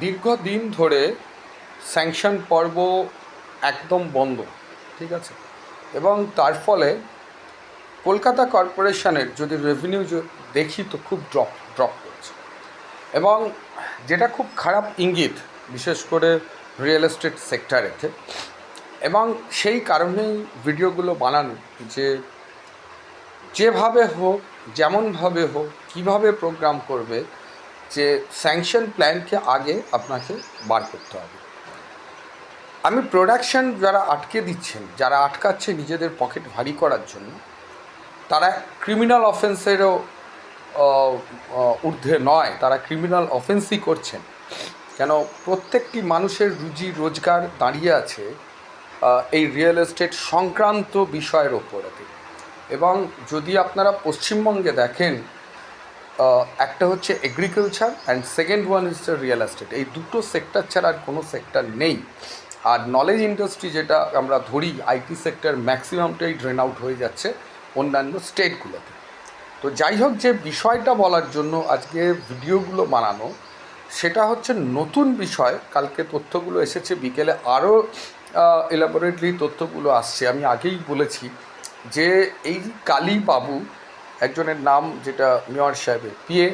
দীর্ঘদিন ধরে স্যাংশন পর্ব একদম বন্ধ, ঠিক আছে? এবং তার ফলে কলকাতা কর্পোরেশনের যদি রেভিনিউ দেখি তো খুব ড্রপ ড্রপ করছে। এবং যেটা খুব খারাপ ইঙ্গিত, বিশেষ করে রিয়েল এস্টেট সেক্টরেতে এবং সেই কারণেই ভিডিওগুলো বানানো যে যেভাবে হোক, যেমনভাবে হোক, কীভাবে প্রোগ্রাম করবে যে স্যাংশন প্ল্যানকে আগে আপনাকে বার করতে হবে। আমি প্রোডাকশন যারা আটকে দিচ্ছেন, যারা আটকাচ্ছে নিজেদের পকেট ভারী করার জন্য, তারা ক্রিমিনাল অফেন্সেরও ঊর্ধ্বে নয়, তারা ক্রিমিনাল অফেন্সই করছেন। কেন? প্রত্যেকটি মানুষের রুজি রোজগার দাঁড়িয়ে আছে এই রিয়েল এস্টেট সংক্রান্ত বিষয়ের ওপরেতে এবং যদি আপনারা পশ্চিমবঙ্গে দেখেন একটা হচ্ছে agriculture and second one is real estate এই দুটো সেক্টর ছাড়া আর কোনো সেক্টর নেই। আর নলেজ ইন্ডাস্ট্রি যেটা আমরা ধরি আইটি সেক্টর ম্যাক্সিমামটাই ড্রেন আউট হয়ে যাচ্ছে অন্যান্য স্টেটগুলোতে তো যাই হোক, যে বিষয়টা বলার জন্য আজকে ভিডিওগুলো বানানো, সেটা হচ্ছে নতুন বিষয়। কালকে তথ্যগুলো এসেছে, বিকেলে আরও এলাবোরেটলি তথ্যগুলো আসছে। আমি আগেই বলেছি যে এই কালী বাবু একজনের নাম যেটা মেয়র সাহেবের পিএ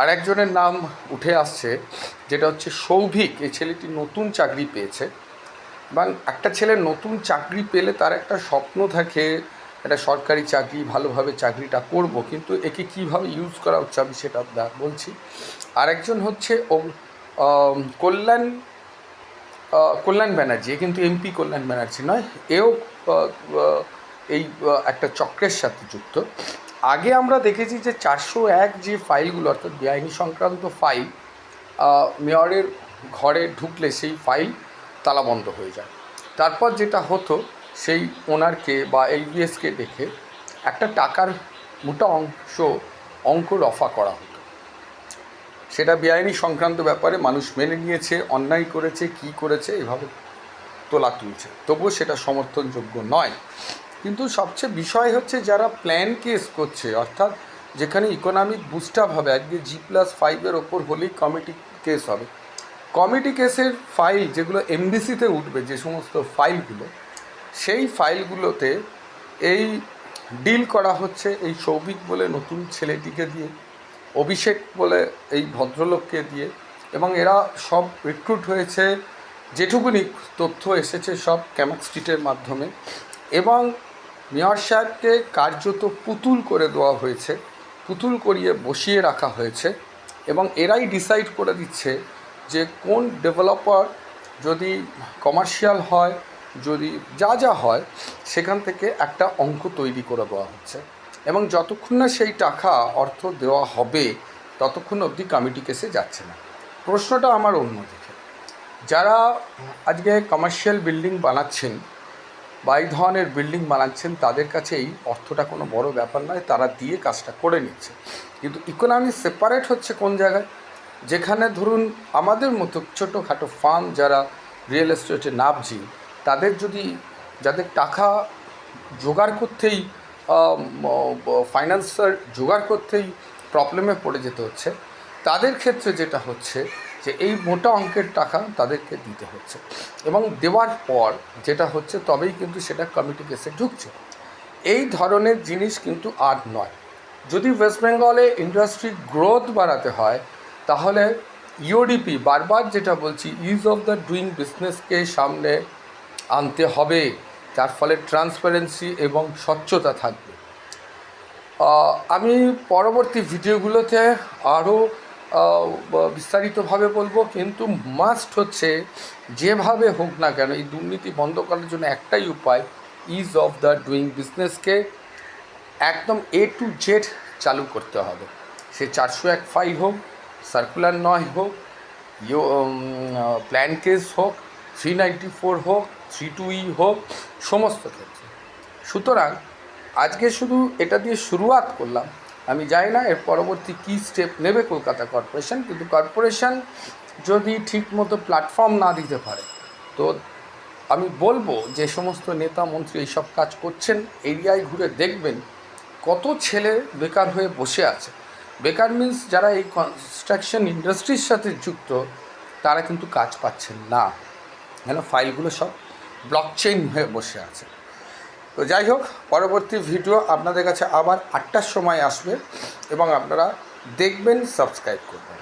আর একজনের নাম উঠে আসছে যেটা হচ্ছে সৌভিক, এই ছেলেটি নতুন চাকরি পেয়েছে। এবং একটা ছেলে নতুন চাকরি পেলে তার একটা স্বপ্ন থাকে, একটা সরকারি চাকরি, ভালোভাবে চাকরিটা করব, কিন্তু একে কীভাবে ইউজ করা হচ্ছে আমি সেটা বলছি। আরেকজন হচ্ছে কল্যাণ কল্যাণ ব্যানার্জি কিন্তু এমপি কল্যাণ ব্যানার্জি নয়, এও এই একটা চক্রের সাথে যুক্ত। আগে আমরা দেখেছি যে চারশো এক যে ফাইলগুলো, অর্থাৎ বেআইনি সংক্রান্ত ফাইল মেয়রের ঘরে ঢুকলে সেই ফাইল তালাবন্ধ হয়ে যায়। তারপর যেটা হতো, সেই ওনারকে বা এলবিএসকে দেখে একটা টাকার মোটা অংশ অঙ্ক রফা করা হতো। সেটা বেআইনি সংক্রান্ত ব্যাপারে মানুষ মেনে নিয়েছে, অন্যায় করেছে, কি করেছে, এভাবে তোলা তুলছে। তবুও সেটা সমর্থনযোগ্য নয়। কিন্তু সবচেয়ে বিষয় হচ্ছে যারা প্ল্যান কেস করছে, অর্থাৎ যেখানে ইকোনমিক বুস্টাপ হবে, আজকে জি প্লাস ফাইভের ওপর হলেই কমিটি কেস হবে। কমিটি কেসের ফাইল যেগুলো এমডিসিতে উঠবে, যে সমস্ত ফাইলগুলো সেই ফাইলগুলোতে এই ডিল করা হচ্ছে এই সৌভিক বলে নতুন ছেলেটিকে দিয়ে, অভিষেক বলে এই ভদ্রলোককে দিয়ে, এবং এরা সব রিক্রুট হয়েছে, যেটুকুনি তথ্য এসেছে সব ক্যামাক স্ট্রিটের মাধ্যমে, এবং মেয়র সাহেবকে কার্যত পুতুল করে দেওয়া হয়েছে, পুতুল করিয়ে বসিয়ে রাখা হয়েছে এবং এরাই ডিসাইড করে দিচ্ছে যে কোন ডেভেলপার যদি কমার্শিয়াল হয়, যদি যা যা হয়, সেখান থেকে একটা অঙ্ক তৈরি করে দেওয়া হচ্ছে এবং যতক্ষণ না সেই টাকা অর্থ দেওয়া হবে, ততক্ষণ অবধি কমিটি কেসে যাচ্ছে না। প্রশ্নটা আমার অন্যদিকে যারা আজকে কমার্শিয়াল বিল্ডিং বানাচ্ছেন বা এই ধরনের বিল্ডিং বানাচ্ছেন, তাদের কাছে এই অর্থটা কোনো বড় ব্যাপার নয়, তারা দিয়ে কাজটা করে নিচ্ছে। কিন্তু ইকোনমি সেপারেট হচ্ছে কোন জায়গায়? যেখানে ধরুন আমাদের মতো ছোটোখাটো ফার্ম যারা রিয়েল এস্টেটে নামছি, তাদের যদি, যাদের টাকা জোগাড় করতেই ফাইন্যান্সার জোগাড় করতেই প্রবলেমে পড়ে যেতে হচ্ছে, তাদের ক্ষেত্রে যেটা হচ্ছে যে এই মোটা অঙ্কের টাকা তাদেরকে দিতে হচ্ছে। এবং দেওয়ার পর যেটা হচ্ছে তবেই কিন্তু সেটা কমিটি কেসে ঢুকছে। এই ধরনের জিনিস কিন্তু আর নয়। যদি ওয়েস্ট বেঙ্গলে ইন্ডাস্ট্রি গ্রোথ বাড়াতে হয়, তাহলে ইউডিপি বারবার যেটা বলছি ইজ অফ দ্য ডুইং বিজনেসকে সামনে আনতে হবে। যার ফলে ট্রান্সপারেন্সি এবং স্বচ্ছতা থাকবে। আমি পরবর্তী ভিডিওগুলোতে আরও বিস্তারিতভাবে বলব, কিন্তু মাস্ট হচ্ছে যেভাবে হোক না কেন এই দুর্নীতি বন্ধ করার জন্য একটাই উপায় ইজ অফ দ্য ডুইং বিজনেসকে একদম এ টু জেড চালু করতে হবে। সে চারশো এক ফাইল হোক সার্কুলার নয় হোক ইউ প্ল্যান কেস হোক থ্রি নাইনটি ফোর হোক থ্রি টু ই হোক, সমস্ত ক্ষেত্রে। সুতরাং আজকে শুধু এটা দিয়ে শুরুয়াত করলাম আমি জানি না, এর পরবর্তী কী স্টেপ নেবে কলকাতা কর্পোরেশন কিন্তু কর্পোরেশন যদি ঠিকমতো প্ল্যাটফর্ম না দিতে পারে, তো আমি বলব যে সমস্ত নেতা মন্ত্রী এইসব কাজ করছেন, এরিয়ায় ঘুরে দেখবেন কত ছেলে বেকার হয়ে বসে আছে। বেকার মিন্স যারা এই কনস্ট্রাকশন ইন্ডাস্ট্রির সাথে যুক্ত, তারা কিন্তু কাজ পাচ্ছেন না। কেন? ফাইলগুলো সব ব্লকচেইন হয়ে বসে আছে। তো যাই হোক, পরবর্তী ভিডিও আপনাদের কাছে আবার আটটার সময় আসবে এবং আপনারা দেখবেন, সাবস্ক্রাইব করবেন।